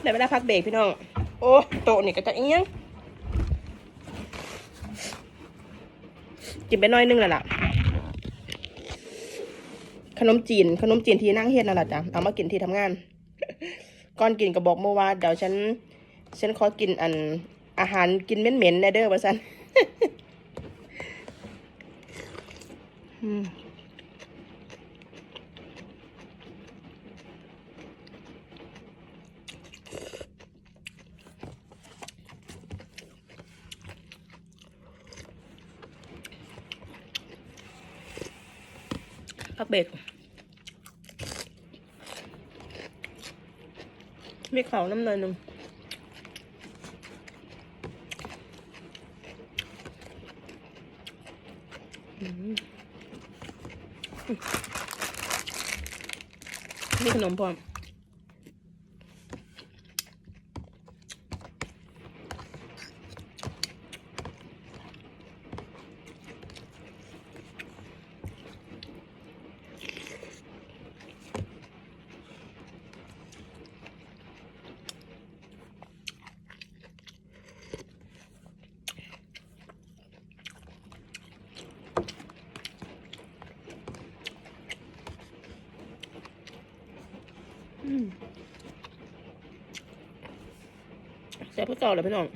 เดี๋ยวเวลาพักเบรกพี่น้อง โอ้โตนี่ก็จะเอียงกินไปน้อยนึงแล้วล่ะ ขนมจีน ขนมจีนที่นั่งเฮ็ดนั่นแหละจ้ะ เอามากินที่ทำงาน ก่อนกินก็บอกเมื่อวานเดี๋ยวฉัน ฉันขอกินอันอาหารกินเหม็นๆแน่เด้อว่าซันอืม พักเบรกมีเขาน้ำหน่อยหนึ่งมีขนมพร้อม แซ่บก็ต่อเลยพี่น้อง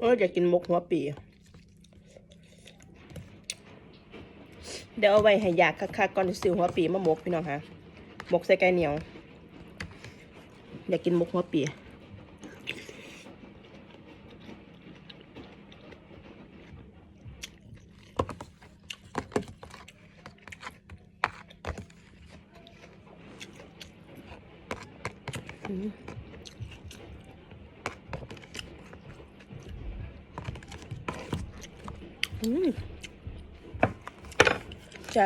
เอออยากกินมกหัวปี เดี๋ยวเอาไว้ให้ยากคักๆก่อนจะซื้อหัวปีมาหมกพี่น้องค่ะหมกใส่ไก่เหนียว อยากกินมกหัวปี อืมจะ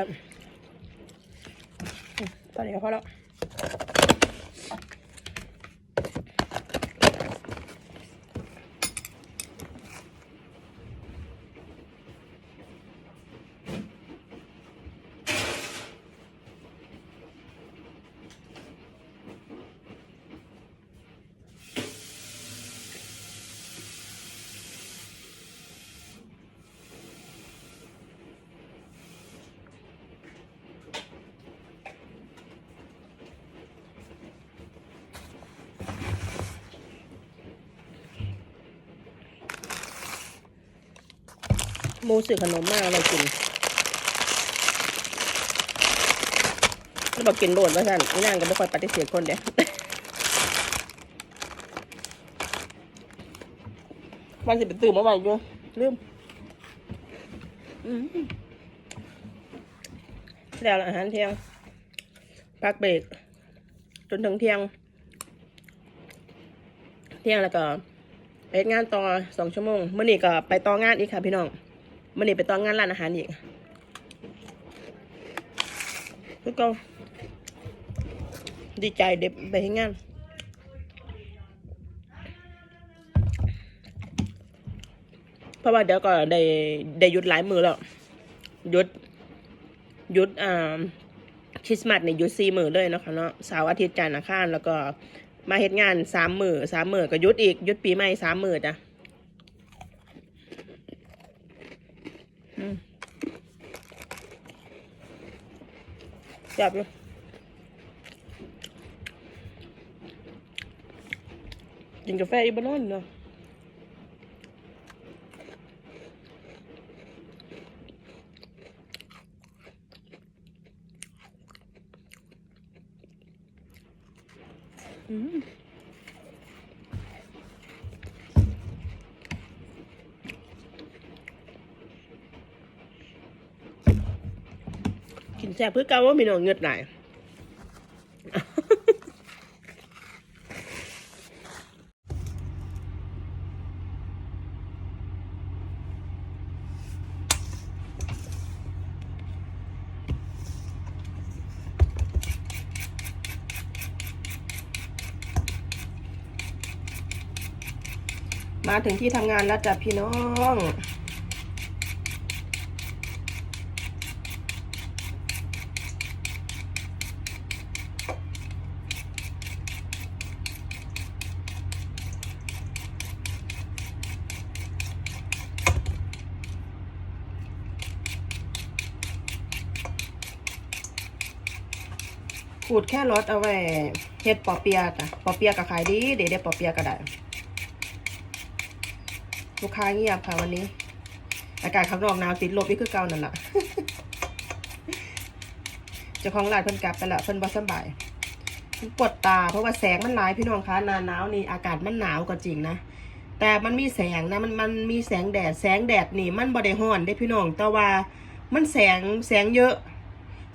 อืมตอนนี้ก็พอแล้วห มูสื่อขนมมากอะไรกินแล้วบอกกินโดดว่าสั่นอีนางก็ไม่ค่อยปฏิเสธคนเด้วันสิเป็นตื่นเมื่อวานอยู่ลืมแล้วอาหารเที่ยง พักเบรกจนถึงเที่ยง เที่ยงแล้วก็ไปเฮ็ดงานต่อสองชั่วโมงเมื่อนี้ก็ไปต่องานอีกค่ะพี่น้อง มื่อนี้ไปต่องานร้านอาหารอีกแล้วก็ดีใจเด็บไปเฮ็ดงานเพราะว่าเดี๋ยวก็ได้ได้ยุดหลายมือแล้วยุดยุดอ่าคริสต์มาสเนี่ยยุดสี่มือเลยนะคะเนาะเสาร์อาทิตย์จันทร์อังคารแล้วก็มาเฮ็ดงานสามมือสามมือก็ยุดอีกยุดปีใหม่สามมือจ้ะ จับเลยกินกาแฟอีบานอนเนาะอืม แซ่บเพื่อเก่าว่ามีหนองเงือดไหนมาถึงที่ทำงานแล้วจ้ะพี่น้อง กูดแค่รสเอาไว้เฮ็ดปอเปียกะปอเปียกก็ขายดีเดี๋ยวได้ปอเปียกก็ได้ลูกค้าเงียบค่ะวันนี้ อากาศข้างนอกหนาวติดลบนี่คือเก่านั่นแหละจ้าของร้านเพิ่นกลับไปละเพิ่นบ่สบายปวดตาเพราะว่าแสงมันหลายพี่น้องคะหนาหนาวนี่อากาศมันหนาวก็จริงนะแต่มันมีแสงนะมันมันมีแสงแดดแสงแดดนี่ มันบ่ได้ร้อนได้พี่น้องแต่ว่ามันแสงแสงเยอะ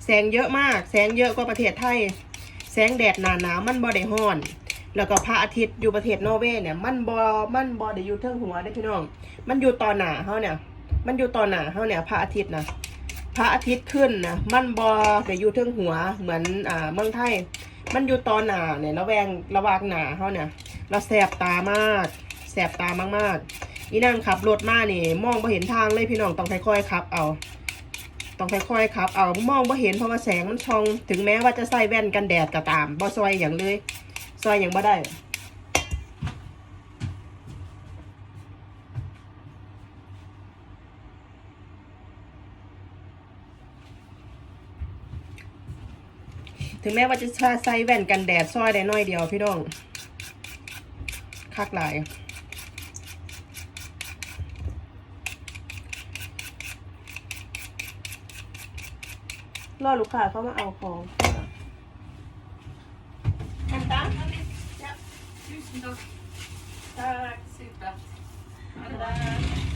แสงเยอะมาก แสงเยอะกว่าประเทศไทย แสงแดดหนาหนาวมันบ่ได้ร้อน แล้วก็พระอาทิตย์อยู่ประเทศนอร์เวย์เนี่ย มันบ่มันบ่ได้อยู่เทิงหัวได้พี่น้อง มันอยู่ต่อหนาเฮาเนี่ย มันอยู่ต่อหนาเฮาเนี่ยพระอาทิตย์นะพระอาทิตย์ขึ้นนะมันบ่ได้อยู่เทิงหัวเหมือนอ่าเมืองไทย มันอยู่ต่อหนาเนี่ยระแวงระวางหนาเฮาเนี่ยเราแสบตามากแสบตามากๆอีนั่งขับรถมาเนี่มองบ่เห็นทางเลยพี่น้องต้องค่อยๆขับเอา ต้องค่อยๆขับ เอามองบ่เห็นเพราะว่าแสงมันช่อง ถึงแม้ว่าจะใส่แว่นกันแดดก็ตามบ่ซอยอย่างเลย ซอยอย่างบ่ได้ถึงแม้ว่าจะใส่แว่นกันแดดซอยได้น้อยเดียวพี่น้องคักหลาย รอลูกค้าเขามาเอาของแอมตา Ja, tusen takk. ตา Super. Ha det ตา bra.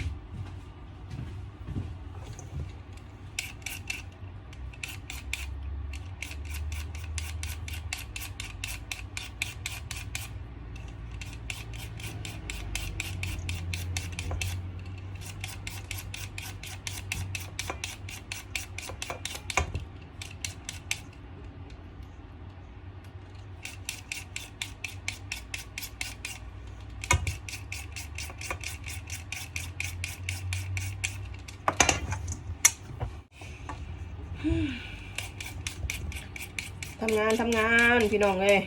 ทำงานทำงานพี่น้องเอ้ย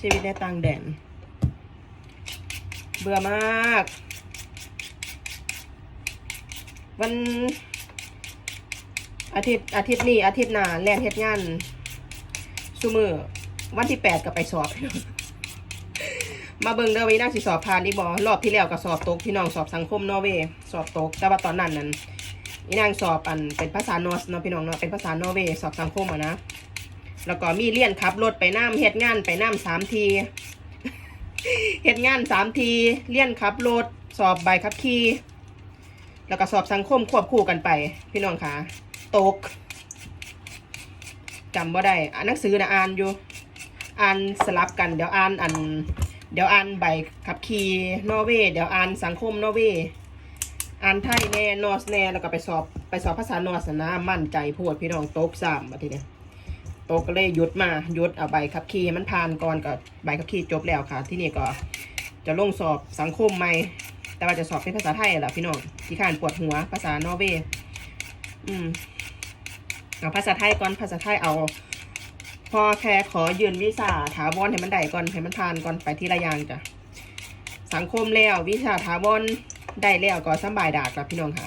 ชีวิตในต่างแดน เบื่อมาก วันอาทิตย์อาทิตย์นี้อาทิตย์หน้าแล่นเฮ็ดงานซูมือวันที่แปดก็ไปสอบมาเบิ่งเด้อวิน่าสิสอบผ่านอีบอรอบที่แล้วก็สอบตกพี่น้องสอบสังคมนอร์เวย์สอบตก แต่ว่าตอนนั้นนั้นอีนางสอบอันเป็นภาษานอสเนาะพี่น้องเนาะเป็นภาษานอร์เวย์สอบสังคมอะนะ แล้วก็มีเลี่ยนขับรถไปน้ำเฮ็ดงานไปน้ำสามทีเฮ็ดงานสามทีเลี่ยนขับรถสอบใบขับขี่แล้วก็สอบสังคมควบคู่กันไป พี่น้องคะตกจำบ่าได้อ่านหนังสือนะอ่านอยู่ อ่านสลับกันเดี๋ยวอ่านอัน เดี๋ยวอ่านใบขับขี่นอร์เวย์เดี๋ยวอ่านสังคมนอร์เวย์อ่านไทยแน่นอร์สแน่แล้วก็ไปสอบไปสอบภาษานอร์สนะมั่นใจพูดพี่น้องตกสามมาทีเนี้ย ตะก็เลยยุดมายุดเอาใบขับขี่ให้มันผ่านก่อนกับใบขับขี่จบแล้วค่ะ ที่นี่ก็จะลงสอบสังคมใหม่ แต่ว่าจะสอบเป็นภาษาไทยแหละพี่น้องที่ข้านปวดหัวภาษานอร์เวย์อืมเอาภาษาไทยก่อนภาษาไทยเอา พอแค่ขอยืนวิชาถาวรให้มันได้ก่อนให้มันผ่านก่อนไปที่ระยางจ้ะสังคมแล้ววิชาถาวรได้แล้วก็สบายดากกับพี่น้องค่ะ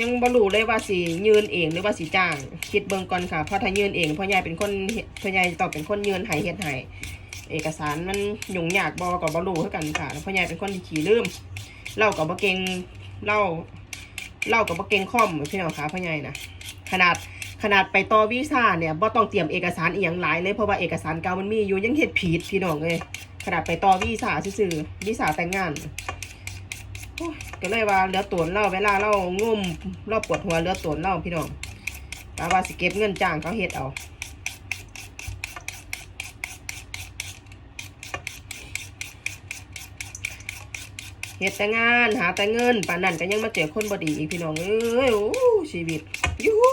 ยังบ่รู้เลยว่าสิยืนเองหรือว่าสิจ้าง คิดเบิ่งก่อนค่ะ เพราะถ้ายืนเองพ่อใหญ่เป็นคนเพ่อใหญ่ตองเป็นคนยืนให้เฮ็ดให้เอกสารมันยุ่งยากบ่ก็บ่รู้คือกันค่ะพ่อใหญ่เป็นคนที่ขี้ลืมเล่าก็บ่เกงเล่าเล่าก็บ่เกงคอมพี่น้องค่ะพ่อใหญ่นะขนาดขนาดไปต่อวีซ่าเนี่ยบ่ต้องเตรียมเอกสารอีหยังหลายเลยเพราะว่าเอกสารเก่ามันมีอยู่ยังเฮ็ดผิดพี่น้องเอ้ยขนาดไปต่อวีซ่าซื่อวีซ่าแต่งงาน ก็เลยว่าเหลือตวนเล่าเวลาเล่างุ่มเล่าปวดหัวเหลือตวนเล่าพี่น้องกาว่าสิเก็บเงินจ้างเขาเฮ็ดเอาเฮ็ดแต่งานหาแต่เงินป่านนั้นก็ยังมาเจอคนบดีอีกพี่น้องเอ้ยโอ้ชีวิตยูฮู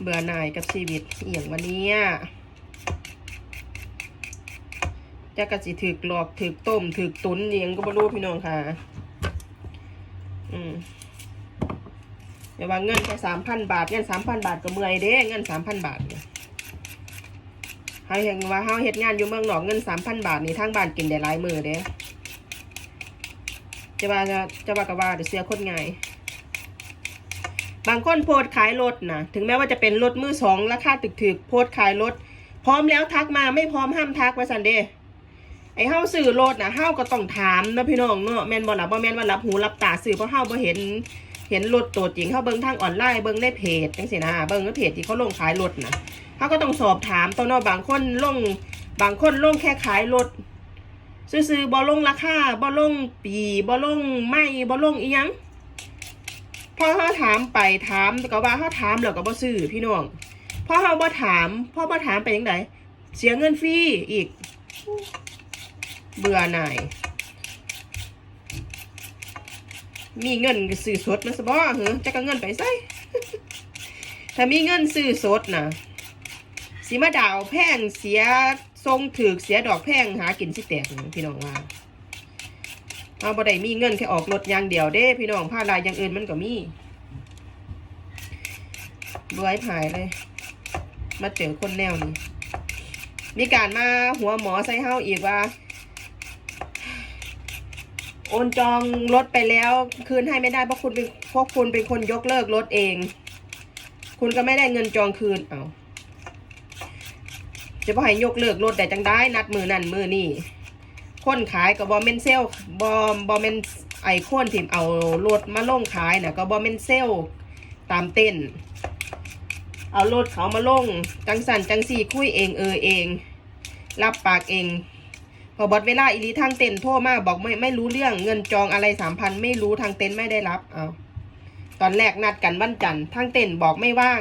เบื่อหน่ายกับชีวิตเอียงวันนี้ จะกระสิถือกหลอกถือกต้มถือกตุนเอียงก็บ่รู้พี่น้องค่ะ อืมเดี๋ยวว่าเงินแค่สามพันบาทเงินสามพันบาทก็เมื่อยเด้เงินสามพันบาทเนี่ยเฮาเห็นว่าเฮาเฮ็ดงานอยู่เมืองนอกเงินสามพันบาทนี่ทางบ้านกินได้หลายมือเด้จะว่าจะจะว่าก็ว่าเดี๋ยวเสียคนง่ายบางคนโพสขายรถนะถึงแม้ว่าจะเป็นรถมือสองราคาถึกโพสขายรถพร้อมแล้วทักมาไม่พร้อมห้ามทักไว้สันเดย์ ไอ้เฮาซื้อรถนะเฮาก็ต้องถามนะพี่น้องเนาะแม่นบ่ล่ะบ่แม่นว่ารับหูรับตาซื้อเพราะเฮาบ่เห็น เห็นรถตัวจริงเฮาเบิ่งทางออนไลน์เบิ่งในเพจจังซี่นะเบิ่งในเพจที่เขาลงขายรถนะเฮาก็ต้องสอบถามตัวเนาะบางคนลงบางคนลงแค่ขายรถซื้อๆบ่ลงราคาบ่ลงปีบ่ลงไม่บ่ลงอีหยังพอเฮาถามไปถามก็ว่าเฮาถามแล้วก็บ่ซื้อพี่น้องพอเฮาบ่ถามพอบ่ถามไปยังไงเสียเงินฟรีอีก เบื่อหน่าย มีเงินซื้อสดนะสบอเหรอจะก็เงินไปใส่ถ้ามีเงินซื้อสดนะสีมาดาวแพงเสียทรงถือเสียดอกแพงหากินสิแตกนี่พี่น้องว่าเอาบ่ได้มีเงินแค่ออกรถอย่างเดียวเด้ พี่น้องผ้าลายอย่างอื่นมันก็มีเบื่อห้ผายเลย มาเจอคนแนวนี้มีการมาหัวหมอใส่เฮาอีกว่า โอนจองรถไปแล้ว คืนให้ไม่ได้เพราะคุณเป็นเพราะคุณเป็นคนยกเลิกรถเอง คุณก็ไม่ได้เงินจองคืนเอาจะบ่ให้ยกเลิกรถแต่จังได้นัดมือนั่นมือนี่คนขายกับบอมเมนเซลบอมบอมเมนไอโคนถิ่มเอารถมาลงขายนะก็บอมเมนเซลตามเต้น เอารถเขามาลงจังสันจังสี่คุยเองเออเอง รับปากเอง พอบอดเวลาอีลีทางเต็นท์โทรมาบอกไม่ไม่รู้เรื่องเงินจองอะไรสามพันไม่รู้ทางเต็นไม่ได้รับเอาตอนแรกนัดกันวันจันทร์ทางเต็นบอกไม่ว่าง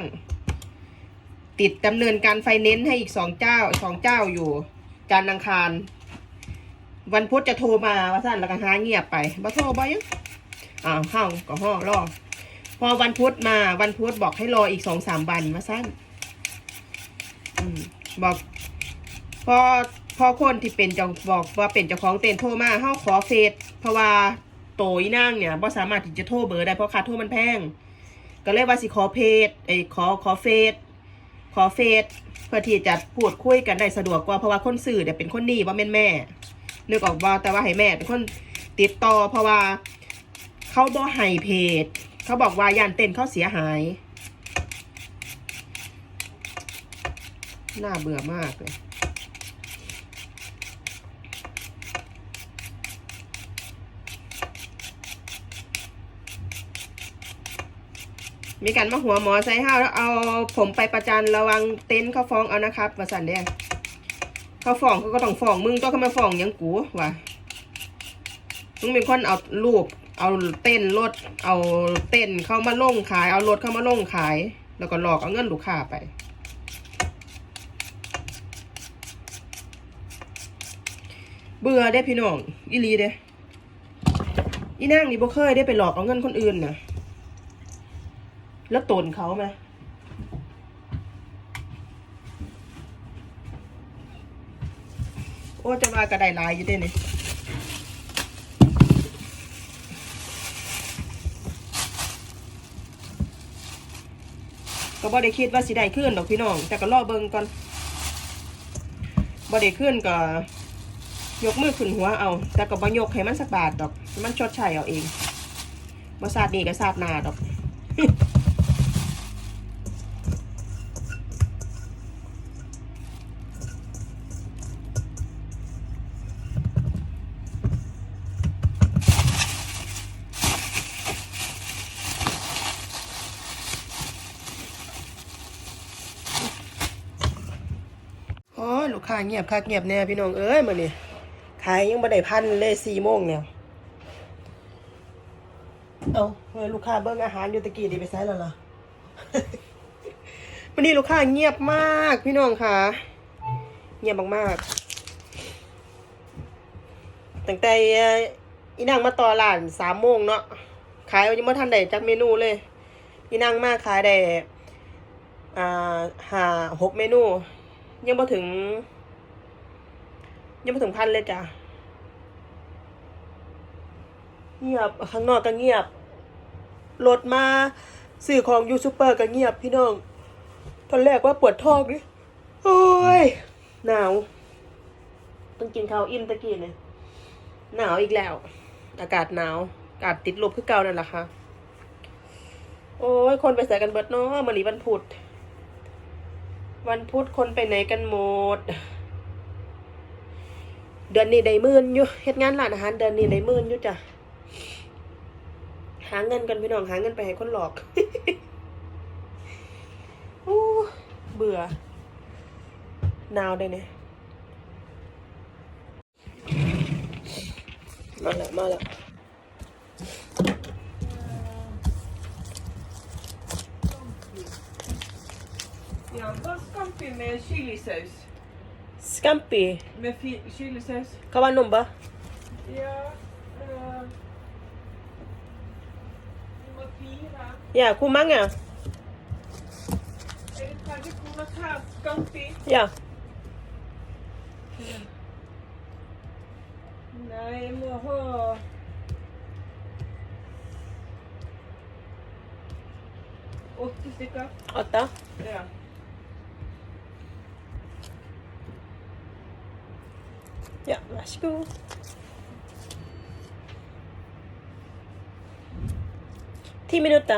ติดดำเนินการไฟแนนให้อีกสองเจ้าสองเจ้าอยู่จันทร์อังคาร วันพุธจะโทรมาว่าสั้นแล้วก็หาเงียบไปบ่โทรบ่ยังอ้าวเข้าก็ห้องรอพอวันพุธมาวันพุธบอกให้รออีกสองสามวันมาสั้นอืมบอกพอ พอคนที่เป็นจ้าบอกว่าเป็นเจ้าของเต็นท์โทรมาเฮาขอเฟซเพราะว่าโตอีนางเนี่ยบ่สามารถที่จะโทรเบอร์ได้เพราะค่าโทรมันแพง ก็เลยว่าสิขอเพจไอ้ขอขอเฟซขอเฟซเพื่อที่จะพูดคุยกันได้สะดวกกว่าเพราะว่าคนสื่อเนี่ยเป็นคนนี่ว่าแม่นแม่นึกออกว่าแต่ว่าให้แม่เป็นคนติดต่อเพราะว่าเขาบ่ให้เพจเขาบอกว่าย่านเต้นเขาเสียหายน่าเบื่อมากเลย มีการมาหัวหมอใส่ห้าวแล้วเอาผมไปประจันระวังเต็นเขาฟ้องเอานะครับว่าสันเด้เขาฟ้องเขาก็ต้องฟ้องมึงต้องเข้ามาฟ้องหยังกูวะมึงเป็นคนเอารูปเอาเต้นรถเอาเต้นเข้ามาล่งขาย เอารถเข้ามาล่งขาย แล้วก็หลอกเอาเงินลูกค้าไป เบื่อได้พี่น้องอีลีเด้อีนางนี่บ่เคยได้ไปหลอกเอาเงินคนอื่นนะ แล้วตนเขาไหมโอ้จะมากระไดลายอยู่ด้เนี่ยก็บ่ได้คิดว่าสิได้ขึ้นดอกพี่น้อง แต่ก็รอเบิ่งก่อนบ่ได้ขึ้นก็ยกมือขึ้นหัวเอา แต่ก็บ่ยกให้มันสักบาทดอก มันชดใช้เอาเองบ่ซาดนี่ก็ซาดหน้าดอก ลูกค้าเงียบคักเงียบแน่พี่น้องเอ้ยมื้อนี้ขายยังบ่ได้พันเลยสี่โมงเนี่ยเอาเฮ้ยลูกค้าเบิ่งอาหารอยู่ตะกี้นี่ไปไสแล้วล่ะวันนี้ลูกค้าเงียบมากพี่น้องค่ะ เงียบมากๆตั้งแต่อีนางมาต่อร้านสามโมงเนาะขายยังไม่ทันได้จักเมนูเลย อีนางมาขายได้อ่าหาหกเมนู ยังมาถึง ยังมาถึงพันเลยจ้ะ เงียบข้างนอกก็เงียบรถมาสื่อของยูซูเปอร์ก็เงียบพี่น้อง ตอนแรกว่าปวดท้องดิโอ้ย หนาว ต้องกินข้าวอิ่มตะกี้เนี่ยหนาวอีกแล้ว อากาศหนาว อากาศติดลบคือเก่านั่นแหละค่ะ โอ้ย คนไปใส่กันเบิดเนาะมันนี้วันพุธ วันพุธคนไปไหนกันหมด เดือนนี้ได้มื่นอยู่เฮ็ดงานร้านอาหารเดือนนี้ได้มื่นอยู่จ้ะหาเงินกันพี่น้องหาเงินไปให้คนหลอกโอ้เบื่อหนาวได้เนี่ยมาแล้วมาแล้ว Ja, vad scampi med chilisås. สกัมปี Med fi- chilisås. เขาว่านมปะ Ja. Uh, nummer fyra. อย่าคูมังอะ Är det traditionellt här scampi? อย่า Nej, jag må ha... Åtta stycken. ออตตา Ja. อย่ามาชิกูที่มินุต